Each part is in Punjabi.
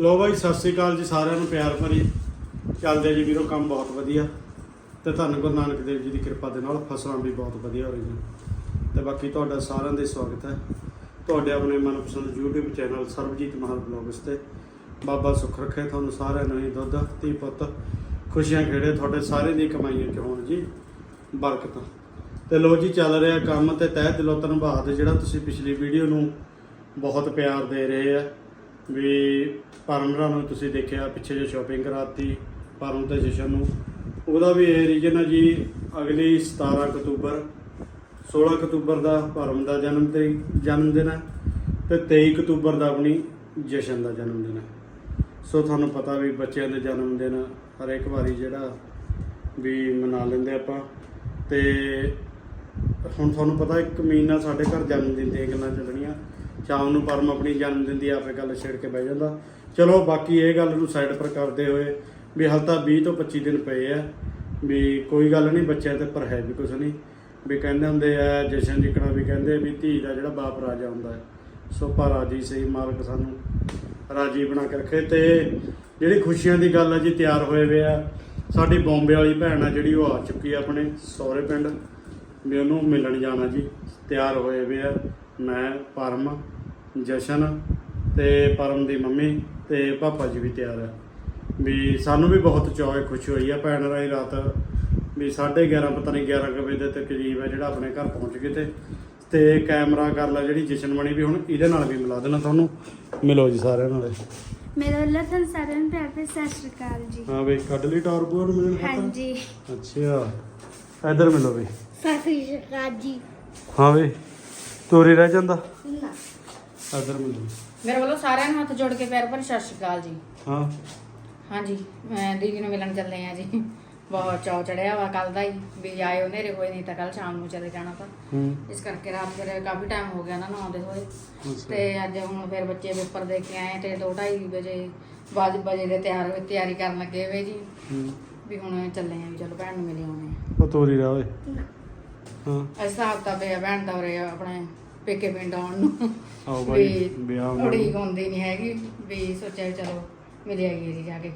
ਲੋ ਬਾਈ, ਸਤਿ ਸ੍ਰੀ ਅਕਾਲ ਜੀ ਸਾਰਿਆਂ ਨੂੰ, ਪਿਆਰ ਭਰੀ ਚੱਲਦੇ ਜੀ ਵੀਰੋ, ਕੰਮ ਬਹੁਤ ਵਧੀਆ। ਤੇ ਧੰਨ ਗੁਰੂ ਨਾਨਕ ਦੇਵ ਜੀ ਦੀ ਕਿਰਪਾ ਦੇ ਨਾਲ ਫਸਲਾਂ ਵੀ ਬਹੁਤ ਵਧੀਆ ਹੋ ਰਹੀਆਂ। ਤੇ ਬਾਕੀ ਤੁਹਾਡਾ ਸਾਰਿਆਂ ਦਾ ਸਵਾਗਤ ਹੈ। ਤੁਹਾਡੇ ਆਪਣੇ ਮਨਪਸੰਦ YouTube channel Sarabjit Mahal blogs ਤੇ ਬਾਬਾ ਸੁੱਖ ਰੱਖੇ ਤੁਹਾਨੂੰ ਸਾਰਿਆਂ ਨੂੰ ਹੀ ਦੁੱਧ, ਧੀ ਪੁੱਤ, ਖੁਸ਼ੀਆਂ ਖੇੜੇ ਤੁਹਾਡੇ ਸਾਰੇ ਦੀ ਕਮਾਈਆਂ ਚ ਹੋਣ ਜੀ? ਬਰਕਤਾਂ। ਤੇ ਲੋ ਜੀ, ਚੱਲ ਰਿਹਾ ਕੰਮ ਤੇ ਤਹਿ ਦਿਲੋਂ ਧੰਨਵਾਦ ਜਿਹੜਾ ਤੁਸੀਂ ਪਿਛਲੀ ਵੀਡੀਓ ਨੂੰ ਬਹੁਤ ਪਿਆਰ ਦੇ ਰਹੇ ਆ। ਵੀ ਪਰਮਰਾ ਨੂੰ ਤੁਸੀਂ ਦੇਖਿਆ, ਪਿੱਛੇ ਜੇ ਸ਼ਾਪਿੰਗ ਕਰਾਤੀ, ਪਰਮ ਤੇ ਜਸ਼ਨ ਨੂੰ। ਉਹਦਾ ਵੀ ਇਹ ਰੀਜਨ ਹੈ ਜੀ, ਅਗਲੀ 17 ਅਕਤੂਬਰ 16 ਅਕਤੂਬਰ ਦਾ ਪਰਮ ਦਾ ਜਨਮ ਤੇ ਜਨਮ ਦਿਨ ਹੈ ਤੇ 23 ਅਕਤੂਬਰ ਦਾ ਆਪਣੀ ਜਸ਼ਨ ਦਾ ਜਨਮ ਦਿਨ ਹੈ। ਸੋ ਤੁਹਾਨੂੰ ਪਤਾ ਵੀ ਬੱਚਿਆਂ ਦੇ ਜਨਮ ਦਿਨ ਹਰੇਕ ਵਾਰੀ ਜਿਹੜਾ ਵੀ ਮਨਾ ਲੈਂਦੇ ਆਪਾਂ। ਤੇ ਹੁਣ ਤੁਹਾਨੂੰ ਪਤਾ ਇੱਕ ਮਹੀਨਾ ਸਾਡੇ ਘਰ ਜਨਮ ਦਿਨ ਦੀਆਂ ਗੱਲਾਂ ਚੱਲਣੀਆਂ। ਸ਼ਾਮ ਨੂੰ ਪਰਮ ਆਪਣੀ ਜਨਮ ਦਿਨ ਦੀ ਆਪੇ ਗੱਲ ਛੇੜ ਕੇ ਬਹਿ ਜਾਂਦਾ। ਚਲੋ, ਬਾਕੀ ਇਹ ਗੱਲ ਨੂੰ ਸਾਈਡ ਪਰ ਕਰਦੇ ਹੋਏ ਵੀ ਹਾਲ ਤਾਂ 20 ਤੋਂ 25 ਦਿਨ ਪਏ ਆ। ਵੀ ਕੋਈ ਗੱਲ ਨਹੀਂ, ਬੱਚਿਆਂ ਤੇ ਪਰ ਹੈ ਵੀ ਕੁਛ ਨਹੀਂ। ਵੀ ਕਹਿੰਦੇ ਹੁੰਦੇ ਆ, ਜਸ਼ਨ ਜਿਕਣਾ ਵੀ ਕਹਿੰਦੇ ਵੀ ਧੀ ਦਾ ਜਿਹੜਾ ਬਾਪ ਰਾਜਾ ਹੁੰਦਾ ਹੈ, ਸੋ ਪਰ ਰਾਜੀ ਸਹੀ ਮਾਲਕ ਸਾਨੂੰ ਰਾਜੀ ਬਣਾ ਕੇ ਰੱਖੇ। ਤੇ ਜਿਹੜੀ ਖੁਸ਼ੀਆਂ ਦੀ ਗੱਲ ਹੈ ਜੀ, ਤਿਆਰ ਹੋਏ ਵੇ ਆ। ਸਾਡੀ ਬੰਬੇ ਵਾਲੀ ਭੈਣ ਆ ਜਿਹੜੀ ਉਹ ਆ ਚੁੱਕੀ ਆ ਆਪਣੇ ਸਹੁਰੇ ਪਿੰਡ। ਵੀ ਉਹਨੂੰ ਮਿਲਣ ਜਾਣਾ ਜੀ, ਤਿਆਰ ਹੋਏ ਵੇ ਆ। ਮੈਂ, ਪਰਮ ਜਸ਼ਨ ਤੇ ਪਰਮ ਦੀ ਮੰਮੀ ਤੇ ਪਾਪਾ ਜੀ ਵੀ ਤਿਆਰ ਆ। ਵੀ ਸਾਨੂੰ ਵੀ ਬਹੁਤ ਚਾਅ ਖੁਸ਼ੀ ਹੋਈ ਆ ਭੈਣ ਰਾਈ ਰਾਤ। ਵੀ 11:30 ਪਤਾ ਨਹੀਂ 11 ਕੁ ਵਜੇ ਦੇ ਤੇ ਕਰੀਬ ਹੈ ਜਿਹੜਾ ਆਪਣੇ ਘਰ ਪਹੁੰਚ ਗਏ ਤੇ। ਤੇ ਕੈਮਰਾ ਕਰ ਲਾ ਜਿਹੜੀ ਜਸ਼ਨ ਬਣੀ ਵੀ ਹੁਣ ਇਹਦੇ ਨਾਲ ਵੀ ਮਿਲਾ ਦੇਣਾ ਤੁਹਾਨੂੰ। ਮਿਲੋ ਜੀ ਸਾਰਿਆਂ ਨਾਲ। ਮੇਰਾ ਵੱਲੋਂ ਤੁਹਾਨੂੰ ਸਾਰਿਆਂ ਨੂੰ ਪਿਆਰ ਭਰੀ ਸਤਿ ਸ਼੍ਰੀ ਅਕਾਲ ਜੀ। ਹਾਂ ਬਈ ਕੱਢ ਲਈ ਟਾਰ ਬੋਰਡ ਮਿਲਣ ਖਾਤਰ। ਹਾਂਜੀ। ਅੱਛਾ ਇਧਰ ਮਿਲੋ ਬਈ ਸਤਿ ਸ਼੍ਰੀ ਅਕਾਲ ਜੀ। ਹਾਂ ਬਈ ਤੋਰੀ ਰਹਿ ਜਾਂਦਾ। ਇਧਰ ਮਿਲੋ ਮੇਰੇ ਵੱਲੋਂ ਸਾਰਿਆਂ ਨੂੰ ਹੱਥ ਜੋੜ ਕੇ ਪੈਰ ਭਰ ਸਤਿ ਸ਼੍ਰੀ ਅਕਾਲ ਜੀ। ਹਾਂ। ਹਾਂਜੀ ਮੈਂ ਦੀਦੀ ਨੂੰ ਮਿਲਣ ਚੱਲੇ ਆ ਜੀ। ਬਹੁਤ ਚਾਅ ਚੜਿਆ ਵਾ ਕੱਲ ਦਾ ਹੀ ਵੀ ਆਏ ਹਨੇਰੇ ਹੋਏ ਨਹੀਂ ਤਾਂ ਕੱਲ ਸ਼ਾਮ ਨੂੰ ਚਲੇ ਜਾਣਾ ਤਾਂ। ਇਸ ਕਰਕੇ ਰਾਤ ਫਿਰ ਕਾਫੀ ਟਾਈਮ ਹੋ ਗਿਆ ਨਾ ਨਹਾਉਂਦੇ ਹੋਏ। ਤੇ ਅੱਜ ਹੁਣ ਫਿਰ ਬੱਚੇ ਪੇਪਰ ਦੇ ਕੇ ਆਏ ਤੇ 2:30 ਵਜੇ ਬਾਜ ਵਜੇ ਦੇ ਤਿਆਰ ਹੋਏ ਤਿਆਰੀ ਕਰਨ ਲੱਗੇ ਵੇ ਜੀ। ਵੀ ਹੁਣ ਚੱਲੇ ਆ ਵੀ ਚਲੋ ਭੈਣ ਨੂੰ ਮਿਲੇ ਆਉਣੇ ਉਹ ਤੋਰੀ ਰਹਿ ਓਏ। ਨਾ ਹਾਂ। ਇਸ ਹਿਸਾਬ ਤਾਂ ਪਿਆ ਭੈਣ ਦਾ ਉਰੇ ਆਪਣੇ ਪੇਕੇ ਪਿੰਡ ਆਉਣ ਨੂੰ। ਆਓ ਬਾਈ ਵੀ ਵਿਆਹ ਵਾਂਗੂ। ਉਡੀਕ ਹੁੰਦੀ ਨਹੀਂ ਹੈਗੀ ਵੀ ਸੋਚਿਆ ਵੀ ਚਲੋ ਮਿਲ ਆਈਏ ਜੀ ਜਾ ਕੇ।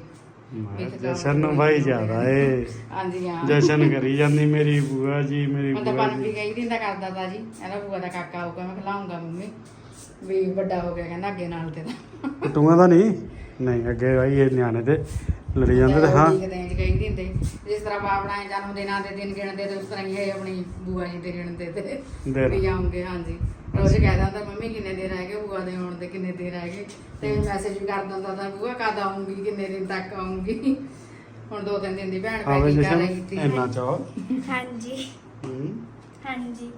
ਮੈਂ ਜਸ਼ਨ ਨੂੰ ਬਾਈ ਜ਼ਿਆਦਾ ਏ। ਹਾਂਜੀ ਹਾਂ। ਜਸ਼ਨ ਕਰੀ ਜਾਂਦੀ ਮੇਰੀ ਬੂਆ ਜੀ ਮੇਰੀ ਹੁਣ ਤਾਂ ਬੂਆ ਪਨ ਵੀ ਜੀ ਕਈ ਦਿਨ ਦਾ ਕਰਦਾ ਤਾ ਜੀ। ਇਹਦਾ ਬੂਆ ਦਾ ਕਾਕਾ ਹੋਊਗਾ ਮੈਂ ਖਿਲਾਉਂਗਾ ਮੰਮੀ। ਵੀ ਵੱਡਾ ਹੋ ਗਿਆ ਕਹਿੰਦਾ ਅੱਗੇ ਨਾਲ ਤੇ ਤਾਂ ਦਾ ਨਹੀਂ? ਨਹੀਂ ਅੱਗੇ ਬਾਈ ਇਹ ਨਿਆਣੇ ਤੇ। ਲੜੀ ਜਾਂਦੇ ਤੇ ਹਾਂ। ਦੇਖਦੇ ਜੀ ਕਈ ਦਿਨ ਦੇ ਜਿਸ ਤਰ੍ਹਾਂ ਆਪਾਂ ਆਪਣਾ ਜਨਮ ਦਿਨਾਂ ਦੇ ਦਿਨ ਗਿਣਦੇ ਤੇ ਉਸ ਤਰ੍ਹਾਂ ਹੀ ਇਹ ਆਪਣੀ ਬੂਆ ਜੀ ਦੇ ਗਿਣਦੇ ਤੇ। ਵੀ ਆਉਂਗੇ ਹਾਂਜੀ। ਰੋਜ਼ ਕਹਿ ਦਿੰਦਾ ਮੰਮੀ ਕਿੰਨੇ ਦਿਨ ਰਹਿ ਗਏ ਬੂਆ ਦੇ ਆਉਣ ਦੇ ਕਿੰਨੇ ਦਿਨ ਰਹਿ ਗਏ? ਤੇ ਮੈਸੇਜ ਵੀ ਕਰ ਦਿੰਦਾ ਤਾਂ ਬੂਆ ਕਦ ਆਉਂਗੀ ਕਿੰਨੇ ਦਿਨ ਤੱਕ ਆਉਂਗੀ ਹੁਣ ਦੋ ਤਿੰਨ ਦਿਨ ਦੀ ਭੈਣ ਆਵੇ ਪੈਕਿੰਗ ਕਰ ਜਸ਼ਨ ਰਹੀ ਸੀ ਇੰਨਾ ਚਾਹ ਹਾਂਜੀ। ਹੂੰ? ਹਾਂਜੀ।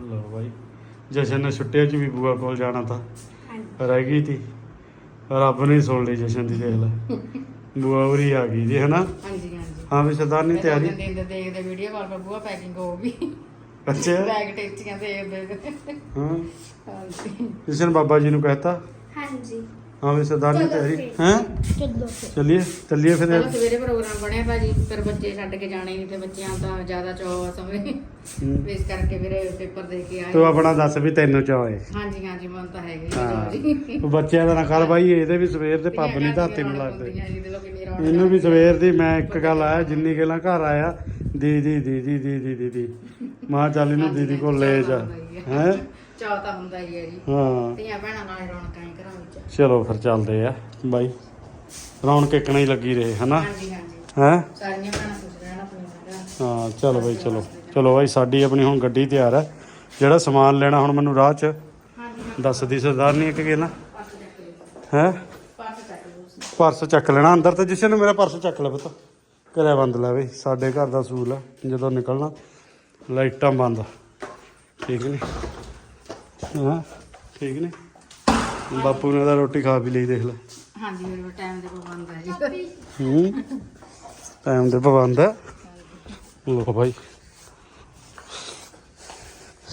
ਲੋ ਬਾਈ ਜਸ਼ਨ ਨੇ ਛੁੱਟੀਆਂ 'ਚ ਵੀ ਬੂਆ ਕੋਲ ਜਾਣਾ ਤਾਂ ਹਾਂਜੀ। ਰਹਿ ਗਈ ਤੀ। ਰੱਬ ਨੇ ਸੁਣ ਲਈ ਜਸ਼ਨ ਦੀ ਦੇਖ ਲੈ। ਬੂਆ ਉਰੀ ਆ ਗਈ ਜੀ ਹਨਾ? ਹਾਂਜੀ ਹਾਂਜੀ। ਹਾਂ ਵੀ ਸਰਦਾਰਨੀ ਤਿਆਰੀ। ਤਿੰਨ ਦਿਨ ਦੇ ਦੇਖਦੇ ਵੀਡੀਓ ਕਾਲ 'ਤੇ ਬੂਆ ਪੈਕਿੰਗ ਹੋਊਗੀ ਅੱਛਾ। ਬੈਗ ਟੇਚੀਆਂ ਦੇ ਦੇ ਹਾਂ। ਹਾਂਜੀ। ਜਸ਼ਨ ਬਾਬਾ ਜੀ ਨੂੰ ਕਹਿਤਾ। ਹਾਂਜੀ। ਹਾਂ ਵੀ ਸਰਦਾਰਨੀ ਚਲੋ ਤਿਆਰੀ ਫਿਰ। ਹੈ? ਚੱਲੋ ਫਿਰ। ਚੱਲੀਏ ਚੱਲੀਏ ਫਿਰ। ਸਵੇਰੇ ਪ੍ਰੋਗਰਾਮ ਬਣਿਆ ਭਾਜੀ ਫਿਰ ਬੱਚੇ ਛੱਡ ਕੇ ਜਾਣੇ ਨਹੀਂ ਤੇ ਬੱਚਿਆਂ ਦਾ ਜ਼ਿਆਦਾ ਚਾਅ ਆ ਸਮੇਂ। ਹੂੰ। ਇਸ ਕਰਕੇ ਫਿਰ ਪੇਪਰ ਦੇ ਕੇ ਆਏ। ਤੂੰ ਆਪਣਾ ਦੱਸ ਵੀ ਤੈਨੂੰ ਚਾਹ ਏ ਹਾਂਜੀ ਹਾਂਜੀ ਮਨ ਤਾਂ ਹੈਗਾ ਹਾਂ। ਹੀ ਜੀ। ਤੂੰ ਬੱਚਿਆਂ ਦਾ ਨਾ ਕਰ ਬਾਈ ਇਹਦੇ ਵੀ ਸਵੇਰ ਦੇ ਪੱਬ ਨਹੀਂ ਧਰਤੀ ਨੂੰ ਲੱਗਦੇ ਇਹਨੂੰ ਵੀ ਸਵੇਰ ਦੀ ਮੈਂ ਇੱਕ ਗੱਲ ਆਇਆ ਜਿੰਨੀ ਗੱਲਾਂ ਘਰ ਆਇਆ ਦੀਦੀ ਦੀਦੀ ਦੀਦੀ ਦੀਦੀ। ਮਾਂ ਚੱਲ ਇਹਨੂੰ ਦੀਦੀ ਕੋਲ ਲੈ ਜਾ। ਹੈ ਚਾਹ ਤਾਂ ਹੁੰਦਾ ਹੀ ਹੈ ਜੀ। ਹਾਂ। ਧੀਆਂ ਭੈਣਾਂ ਨਾਲ ਰੌਣਕਾਂ ਹੀ ਘਰਾਂ ਵਿੱਚ। ਚਲੋ ਫਿਰ ਚੱਲਦੇ ਆ। ਬਾਈ ਰੌਣਕ ਇੱਕਣਾ ਹੀ ਲੱਗੀ ਰਹੇ ਹਨਾ? ਹਾਂਜੀ ਹਾਂਜੀ। ਹੈ? ਸਾਰੀਆਂ ਭੈਣਾਂ ਰਹਿਣ ਹਾਂ ਚਲੋ ਬਾਈ ਚਲੋ। ਚਲੋ ਬਾਈ ਸਾਡੀ ਆਪਣੀ ਹੁਣ ਗੱਡੀ ਤਿਆਰ ਹੈ ਜਿਹੜਾ ਸਮਾਨ ਲੈਣਾ ਹੁਣ ਮੈਨੂੰ ਰਾਹ 'ਚ ਦੱਸਦੀ ਸਰਦਾਰਨੀ ਇੱਕ ਗੱਲ? ਹੈ। ਪਰਸ ਚੱਕ ਲੈਣਾ ਅੰਦਰ ਤੇ ਜਿਸ਼ਨ ਮੇਰਾ ਪਰਸ ਚੱਕ ਲੈ ਪੁੱਤ। ਘਰੇ ਬੰਦ ਲੈ ਬਈ ਸਾਡੇ ਘਰ ਦਾ ਸੂਲ ਹੈ ਜਦੋਂ ਨਿਕਲਣਾ ਲਾਈਟਾਂ ਬੰਦ। ਠੀਕ ਨੇ? ਹਾਂ ਠੀਕ ਨੇ? ਬਾਪੂ ਨੇ ਤਾਂ ਰੋਟੀ ਖਾ ਵੀ ਲਈ ਦੇਖ ਲੈ। ਹਾਂਜੀ ਮੇਰੇ ਟਾਈਮ ਦੇ ਪਾਬੰਦ ਹੈ ਜੀ। ਹੂੰ? ਟਾਈਮ ਦੇ ਪਾਬੰਦ ਹੈ ਲੋ ਭਾਈ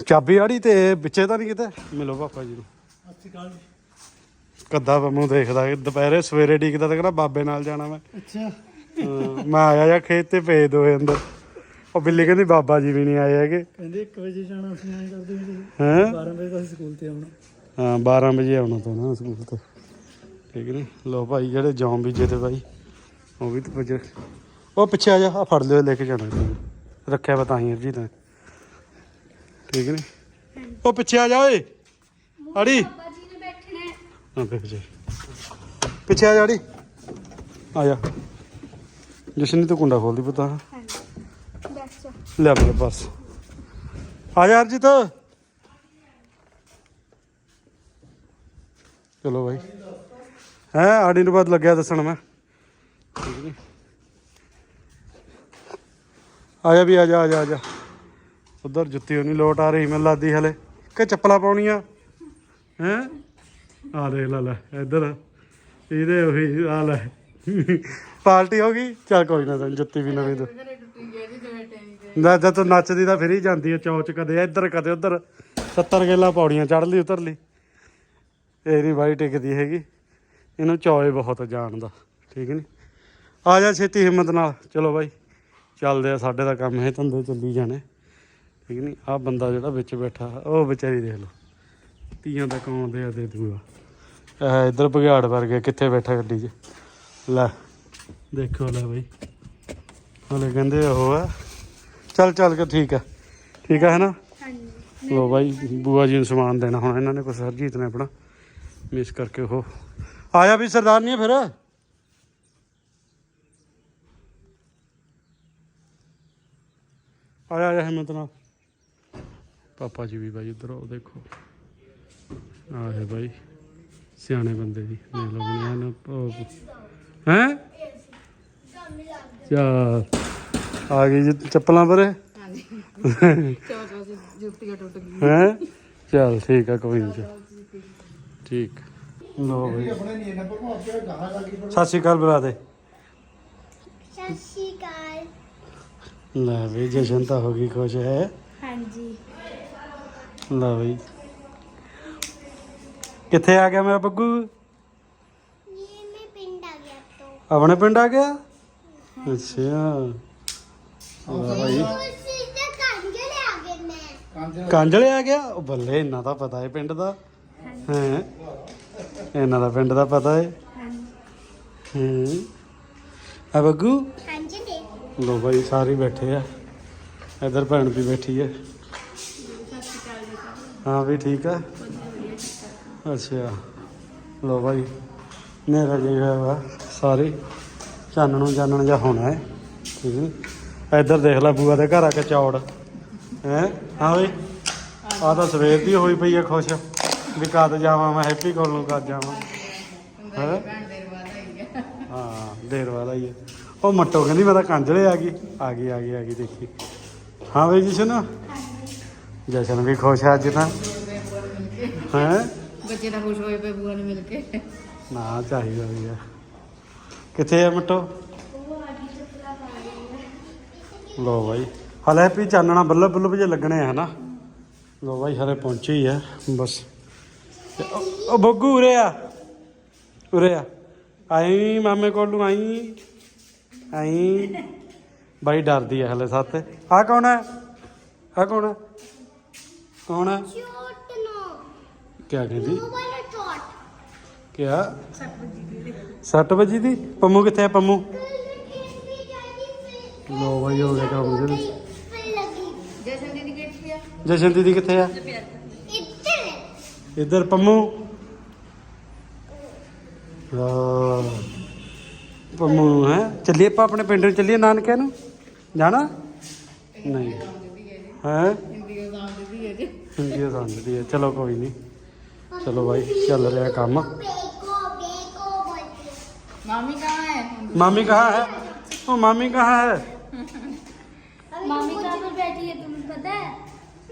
ਚਾਬੀ ਆੜੀ ਤੇ ਵਿੱਚੇ ਤਾਂ ਨਹੀਂ ਕਿਤੇ? ਮਿਲੋ ਪਾਪਾ ਜੀ ਨੂੰ। ਕੱਦਾ ਬੰਮੂ ਦੇਖਦਾ ਦੁਪਹਿਰੇ ਸਵੇਰੇ ਡੀਕਦਾ ਤਾਂ ਕਹਿੰਦਾ ਬਾਬੇ ਨਾਲ ਜਾਣਾ ਮੈਂ। ਅੱਛਾ। ਮੈਂ ਆਇਆ ਜਾਂ ਖੇਤ ਤੇ ਭੇਜ ਦੋਏ ਅੰਦਰ। ਉਹ ਬਿੱਲੀ ਕਹਿੰਦੀ ਬਾਬਾ ਜੀ ਵੀ ਨਹੀਂ ਆਏ ਹੈਗੇ। ਕਹਿੰਦੇ 1 ਵਜੇ ਜਾਣਾ ਅਸੀਂ ਐਂ ਕਰਦੇ ਹੁੰਦੇ ਸੀ। ਹੈਂ? 12 ਵਜੇ ਤੱਕ ਸਕੂਲ ਤੇ ਆਉਣਾ। ਹਾਂ 12 ਵਜੇ ਆਉਣਾ ਤੋਂ ਨਾ ਸਕੂਲ ਤੋਂ। ਠੀਕ ਨਹੀਂ ਲੋ ਭਾਈ ਜਿਹੜੇ ਜੌਂ ਬੀਜੇ ਤੇ ਭਾਈ ਉਹ ਵੀ ਤੇ ਪੁੱਜ ਉਹ ਪਿੱਛੇ ਆ ਜਾ ਆ ਫੜ ਲਿਓ ਲੈ ਕੇ ਜਾਣਾ। ਰੱਖਿਆ ਪਤਾ ਹੀ ਜੀ ਤਾਂ। ਠੀਕ ਨਹੀਂ ਉਹ ਪਿੱਛੇ ਆ ਜਾ ਓਏ। ਅੜੀ ਬਾਬਾ ਜੀ ਨੇ ਬੈਠਣਾ ਹੈ। ਹਾਂ ਪਿੱਛੇ ਪਿੱਛੇ ਆ ਜਾ ਅੜੀ ਆ ਜਾ। ਜਸ਼ਨ ਤੂੰ ਕੁੰਡਾ ਖੋਲਦੀ ਪਤਾ ਹਾਂਜੀ। ਬੈਠ ਜਾ ਲੈ ਮੇਰੇ ਪਾਸ ਆ ਜਾ ਅਰਜੀਤ ਚਲੋ ਭਾਈ ਹੈ ਆੜੀ ਨੂੰ ਬਾਅਦ ਲੱਗਿਆ ਦੱਸਣ ਮੈਂ। ਆ ਜਾ ਵੀ ਆ ਜਾ ਆ ਜਾ ਆ ਜਾ। ਉਧਰ ਜੁੱਤੀ ਨਹੀਂ ਲੋਟ ਆ ਰਹੀ ਮੈਨੂੰ ਲੱਗਦੀ ਹਲੇ। ਕਿ ਚੱਪਲਾਂ ਪਾਉਣੀਆਂ? ਹੈ? ਆ ਦੇਖ ਲੈ ਲੈ ਇੱਧਰ। ਇਹਦੇ ਉਹੀ ਆ ਲੈ। ਪਾਰਟੀ ਹੋ ਗਈ? ਚੱਲ ਕੋਈ ਨਾ ਤੈਨੂੰ ਜੁੱਤੀ ਵੀ ਨਵੀਂ ਦੋ। ਘਰੇ ਟੁੱਟੀ ਨਾ, ਜਦ ਤੂੰ ਨੱਚਦੀ ਤਾਂ ਫਿਰ ਹੀ ਜਾਂਦੀ ਹੈ ਚੌਚ ਕਦੇ, ਇੱਧਰ ਕਦੇ ਉੱਧਰ। 70 ਗੇਲਾ ਪੌੜੀਆਂ ਚੜ ਲਈ ਉਤਰ ਲਈ। ਇਹ ਨਹੀਂ ਬਾਈ ਟਿਕਦੀ ਹੈਗੀ। ਇਹਨੂੰ ਚੌਏ ਬਹੁਤ ਜਾਣਦਾ ਠੀਕ ਨਹੀਂ? ਆ ਜਾ ਛੇਤੀ ਹਿੰਮਤ ਨਾਲ। ਚਲੋ ਬਾਈ, ਚੱਲਦੇ ਆ, ਸਾਡੇ ਦਾ ਕੰਮ ਹੈ, ਧੰਦੇ ਚੱਲੀ ਜਾਣੇ। ਠੀਕ ਨਹੀਂ? ਆ ਬੰਦਾ ਜਿਹੜਾ ਵਿੱਚ ਬੈਠਾ, ਉਹ ਵਿਚਾਰੀ ਦੇਖ ਲਓ। ਤੀਆਂ ਦਾ ਕੌਣ ਦੇ ਆ, ਦੇ ਦੂਗਾ ਇਹ ਇੱਧਰ ਭਗਿਆੜ ਵਰਗੇ ਕਿੱਥੇ ਬੈਠਾ ਗੱਡੀ 'ਚ? ਲੈ। ਦੇਖੋ ਲੈ ਬਾਈ। ਹਲੇ ਕਹਿੰਦੇ ਉਹ ਆ। ਚੱਲ ਚੱਲ ਕੇ ਠੀਕ ਆ। ਠੀਕ ਆ ਹੈ ਨਾ ਹਾਂਜੀ। ਲੋ ਬਾਈ ਬੂਆ ਜੀ ਨੂੰ ਸਮਾਨ ਦੇਣਾ ਹੁਣ ਇਹਨਾਂ ਨੇ ਕੁਛ ਹਰਜੀਤ ਨੇ ਆਪਣਾ। ਮਿਸ ਕਰਕੇ ਉਹ ਆਇਆ ਵੀ ਸਰਦਾਰ ਨਹੀਂ ਫਿਰ? ਆਇਆ ਆਇਆ ਹਿੰਮਤ ਨਾਲ। ਪਾਪਾ ਜੀ ਵੀ ਬਾਈ ਉਧਰ ਉਹ ਦੇਖੋ। ਆਹ ਹੈ ਬਾਈ ਸਿਆਣੇ ਬੰਦੇ ਦੀ ਦੇਖ ਲਓ ਬਣਿਆ ਨਾ ਹੈ? ਚਾ ਆ ਗਈ ਜੀ ਚੱਪਲਾਂ ਪਰੇ? ਹਾਂਜੀ। ਚੋ ਚੋ ਜੀ ਜੁੱਤੀਆਂ ਟੁੱਟ ਗਈ ਹੈ? ਚੱਲ ਠੀਕ ਆ ਕੋਈ ਨਹੀਂ ਠੀਕ। ਲੋ ਬਈ। ਸਤਿ ਸ਼੍ਰੀ ਅਕਾਲ ਬੁਲਾ ਦੇ ਸਤਿ ਸ਼੍ਰੀ ਅਕਾਲ ਲੈ ਬਈ ਜਸ਼ਨ ਤਾਂ ਹੋ ਗਈ ਖੁਸ਼ ਹੈ? ਹਾਂਜੀ। ਲੈ ਬਈ। ਕਿੱਥੇ ਆ ਗਿਆ ਮੇਰਾ ਬੱਗੂ? ਇਹ ਮੈਂ ਪਿੰਡ ਆ ਗਿਆ ਤੋਂ ਆਪਣੇ ਪਿੰਡ ਆ ਗਿਆ? ਅੱਛਾ। ਮੈਂ ਕਾਂਜਲੇ ਆ ਗਿਆ? ਉਹ ਬੱਲੇ ਇੰਨਾ ਤਾਂ ਪਤਾ ਹੈ ਪਿੰਡ ਦਾ। ਹੈ? ਇਹਨਾਂ ਦਾ ਪਿੰਡ ਦਾ ਪਤਾ ਹੈ ਹੂੰ? ਆ ਬੱਗੂ? ਹਾਂਜੀ ਦੇ ਲੋ ਬਾਈ ਸਾਰੇ ਬੈਠੇ ਆ। ਇਧਰ ਭੈਣ ਵੀ ਬੈਠੀ ਹੈ ਹਾਂ ਵੀ ਠੀਕ ਆ। ਅੱਛਾ। ਲੋ ਬਾਈ ਨੇਰਾ ਜੀ ਹੋਇਆ ਵਾ ਸਾਰੇ। ਚਾਨਣ ਨੂੰ ਚਾਨਣ ਜਾ ਹੋਣਾ ਹੈ। ਠੀਕ ਹੈ ਇਧਰ ਦੇਖ ਲੈ ਬੂਆ ਦੇ ਘਰ ਆ ਕੇ ਚੌੜ। ਹੈ? ਹਾਂ ਬਈ। ਆ ਤਾਂ ਸਵੇਰ ਦੀ ਹੋਈ ਪਈ ਹੈ ਖੁਸ਼। ਵੀ ਕਦ ਜਾਵਾਂ ਮੈਂ ਹੈਪੀ ਕੋਲ ਨੂੰ ਕਦ ਜਾਵਾਂ। ਹੈਂ? ਹੈ ਹਾਂ ਦੇਰ ਬਾਅਦ ਆਈ ਹੈ ਉਹ ਮੱਟੋ ਕਹਿੰਦੀ ਮੈਂ ਤਾਂ ਕੰਜਲੇ ਆ ਗਈ। ਆ ਗਈ ਆ ਗਈ ਆ ਗਈ ਦੇਖੀ। ਹਾਂ ਬਈ ਜਸ਼ਨ? ਜਸ਼ਨ ਵੀ ਖੁਸ਼ ਹੈ ਅੱਜ ਤਾਂ। ਹੈ? ਬੱਚੇ ਤਾਂ ਖੁਸ਼ ਹੋਏ ਪਏ ਬੂਆ ਨੂੰ ਮਿਲ ਕੇ। ਨਾ ਚਾਹੀਦਾ ਵੀ ਆ। ਕਿੱਥੇ ਆ ਮੱਟੋ? ਲੋ ਬਾਈ। ਹਲੇ ਵੀ ਚਾਨਣਾ ਬੱਲਬ ਬੱਲਬ ਜੇ ਲੱਗਣੇ ਆ ਹਨਾ? ਲੋ ਬਾਈ ਹਰੇ ਪਹੁੰਚੇ ਹੀ ਆ ਬਸ। ਉਹ- ਬੱਗੂ ਉਰੇ ਆ। ਉਰੇ ਆ। ਆਈ ਮਾਮੇ ਕੋਲ ਨੂੰ ਆਈ। ਆਈ। ਬਾਈ ਡਰਦੀ ਆ ਹਲੇ ਸੱਤ। ਆ ਕੌਣ ਹੈ ਆ ਕੌਣ ਹੈ ਕੌਣ ਹੈ ਕਿਆ ਕਹਿੰਦੀ? ਕਿਆ? 7 ਵਜੇ ਦੀ? ਪੰਮੂ ਕਿੱਥੇ ਆ ਪੰਮੂ? ਲੋ ਬਾਈ ਹੋ ਗਿਆ ਕੰਮ ਜੀ ਜਸ਼ਨ ਦੀਦੀ ਕਿੱਥੇ ਆ? ਜਸ਼ਨ ਦੀਦੀ ਕਿੱਥੇ ਆ? ਇੱਧਰ ਇੱਧਰ ਪੰਮੂ ਪੰਮੂ ਹੈ? ਚੱਲੀਏ ਆਪਾਂ ਆਪਣੇ ਪਿੰਡ ਨੂੰ ਚੱਲੀਏ ਨਾਨਕਿਆਂ ਨੂੰ। ਜਾਣਾ? ਨਹੀਂ। ਹੈ? ਹਿੰਦੀ ਦਾ ਹਿੰਦੀ ਸਮਝਦੀ ਹੈ। ਚਲੋ ਕੋਈ ਨਹੀਂ। ਚਲੋ ਭਾਈ ਚੱਲ ਰਿਹਾ ਕੰਮ ਬੇਕੋ ਬੇਕੋ ਬੋਲਦੇ ਮਾਮੀ ਕਹਾਂ ਹੈ मामी कहाँ है ओ मामी कहाँ है मम्मी कहाँ पर बैठी है तुम्हें पता है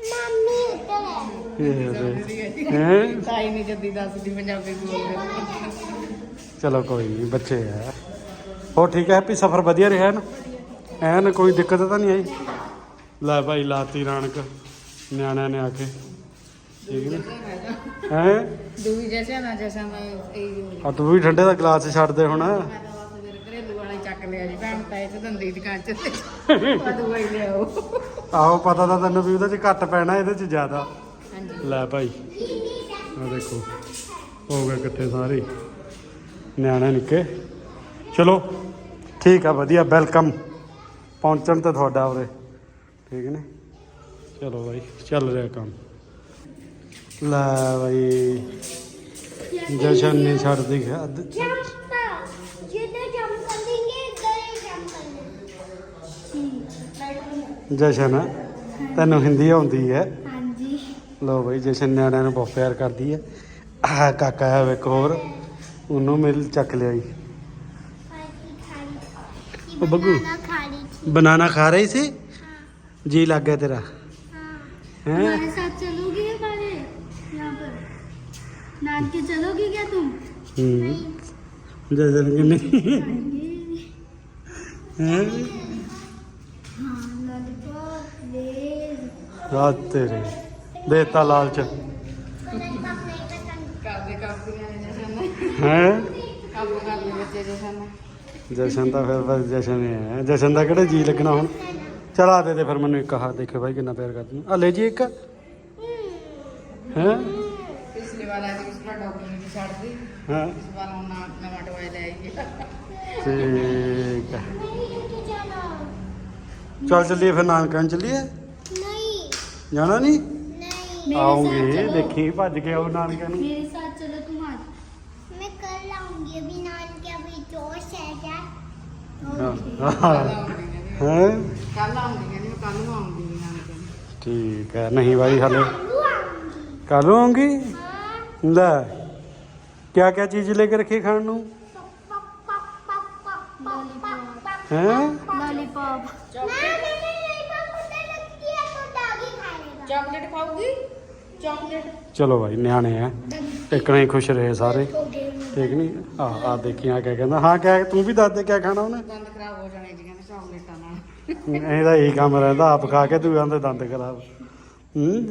मम्मी उधर है ये रे हैं? ਤਾਈ ਨਹੀਂ ਜੱਦੀ ਦੱਸਦੀ ਪੰਜਾਬੀ ਬੋਲਦੇ ਚਲੋ ਕੋਈ ਨਹੀਂ ਬੱਚੇ ਹੈ ਹੋ ਠੀਕ ਹੈ ਹੈਪੀ ਸਫ਼ਰ ਵਧੀਆ ਰਿਹਾ ਨਾ ਐਨ ਕੋਈ ਦਿੱਕਤ ਤਾਂ ਨਹੀਂ ਆਈ ਲੈ ਭਾਈ ਲਾਤੀ ਰੌਣਕ ਨਿਆਣਿਆਂ ਨੇ ਆ ਕੇ ਠੀਕ ਨੇ ਹੈ? ਦੂਜੀ ਜਸ਼ਨ ਨਾ ਜਸ਼ਨ ਦਾ ਇਹ ਆ ਤੂੰ ਵੀ ਠੰਡੇ ਦਾ ਗਲਾਸ ਛੱਡ ਦੇ ਹੁਣ। ਮੈਂ ਤਾਂ ਬਸ ਫਿਰ ਘਰੇਲੂ ਵਾਲਾ ਹੀ ਚੱਕ ਲਿਆ ਜੀ ਭੈਣ ਤੇ ਦੰਦੀ ਦੁਕਾਨ ਚ ਆ ਦਵਾਈ ਲਿਆਓ। ਆਹੋ ਪਤਾ ਤਾਂ ਤੈਨੂੰ ਵੀ ਉਹਦੇ ਚ ਘੱਟ ਪੈਣਾ ਇਹਦੇ ਚ ਜ਼ਿਆਦਾ। ਹਾਂਜੀ। ਲੈ ਭਾਈ ਆ ਦੇਖੋ ਹੋ ਗਏ ਇਕੱਠੇ ਸਾਰੇ। ਨਿਆਣੇ ਨਿੱਕੇ। ਚਲੋ ਠੀਕ ਆ ਵਧੀਆ ਵੈਲਕਮ। ਪਹੁੰਚਣ ਤੇ ਤੁਹਾਡਾ ਉਰੇ। ਠੀਕ ਨੇ? ਚਲੋ ਬਾਈ ਚੱਲ ਰਿਹਾ ਕੰਮ। ਲੈ ਬਾਈ ਜਸ਼ਨ ਨਹੀਂ ਛੱਡਦੀ ਗਿਆ ਅੱਧ- ਜੰਪ ਜਿੱਦਾਂ ਜੰਪ ਕਰਾਂਗੇ ਇਦਾਂ ਹੀ ਜੰਪ ਕਰਨਾ। ਜਸ਼ਨ ਤੈਨੂੰ ਹਿੰਦੀ ਆਉਂਦੀ ਹੈ? ਹਾਂਜੀ। ਲੋ ਬਾਈ ਜਸ਼ਨ ਨਿਆਣਿਆਂ ਨੂੰ ਬਹੁਤ ਪਿਆਰ ਕਰਦੀ ਹੈ। ਆਹ ਕਾਕਾ ਹੈ ਇੱਕ ਹੋਰ ਉਹਨੂੰ ਮਿਲ ਚੱਕ ਲਿਆਈ। ਉਹ ਬੱਗੂ। ਬਨਾਨਾ ਖਾ ਰਹੀ ਸੀ? ਜੀ ਲੱਗ ਗਿਆ ਤੇਰਾ। हाँ ਹੈ? पर नान के चलोगी क्या तुम ਹੂੰ ਜਸ਼ਨ ਕਿੰਨੀ ਹੈ हाँ लॉलीपॉप लेज ਰਾਤ ਤੇਰੇ ਦੇਤਾ ਲਾਲਚ ਕਰਦੇ ਕਰਦੀਆਂ ਨੇ ਜਸ਼ਨ ਹੈ ਕੰਮ ਕਰਦੇ ਬੱਚੇ ਜਸ਼ਨ ਜਸ਼ਨ ਤਾਂ ਫਿਰ ਬਸ ਜਸ਼ਨ ਹੀ ਹੈ ਜਸ਼ਨ ਦਾ ਕਿਹੜਾ ਜੀ ਲੱਗਣਾ ਹੁਣ ਚਲਾ ਦੇ ਦੇ ਫਿਰ ਮੈਨੂੰ ਇੱਕ ਆਹ ਦੇਖੋ ਭਾਈ ਕਿੰਨਾ ਪਿਆਰ ਕਰਦੀ ਆ ਲੈ ਜੀ ਇੱਕ ਹੈ हाँ। ठीक है। चल चलिए फिर नानक चलिए। जाना नी आऊँगी देखी भज के हाँ। आओ हाँ। नानक ठीक है नहीं भाई हलो। कल आऊँगी? ਲੈ ਕਿਆ ਕਿਆ ਚੀਜ਼ ਲੈ ਕੇ ਰੱਖੀ ਖਾਣ ਨੂੰ ਹੈ लॉलीपॉप ਚਾਕਲੇਟ ਖਾਊਗੀ ਚਾਕਲੇਟ ਚਲੋ ਭਾਈ ਨਿਆਣੇ ਆ ਇੱਕ ਨਹੀਂ ਖੁਸ਼ ਰਹੇ ਸਾਰੇ ਠੀਕ ਨਹੀਂ ਆ ਆ ਦੇਖੀ ਆ ਕਿਆ ਕਹਿੰਦਾ ਹਾਂ ਕਿਆ ਤੂੰ ਵੀ ਦੱਸ ਦੇ ਕਿਆ ਖਾਣਾ ਉਹਨੇ ਦੰਦ ਖਰਾਬ ਹੋ ਜਾਣੇ ਜੀ ਕਹਿੰਦੇ ਚਾਕਲੇਟਾਂ ਨਾਲ ਇਹਦਾ ਇਹੀ ਕੰਮ ਰਹਿੰਦਾ ਆਪ ਖਾ ਕੇ ਤੂੰ ਆਂਦੇ ਦੰਦ ਖਰਾਬ ਹੂੰ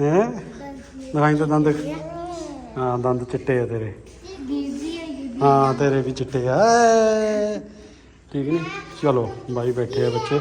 ਹੈ ਦਿਖਾਈ ਤਾਂ ਦੰਦ ਹਾਂ, ਦੰਦ ਚਿੱਟੇ ਆ ਤੇਰੇ। ਹਾਂ, ਤੇਰੇ ਵੀ ਚਿੱਟੇ ਆ। ਠੀਕ ਨਹੀਂ ਚਲੋ, ਬਾਈ ਬੈਠੇ ਆ ਬੱਚੇ।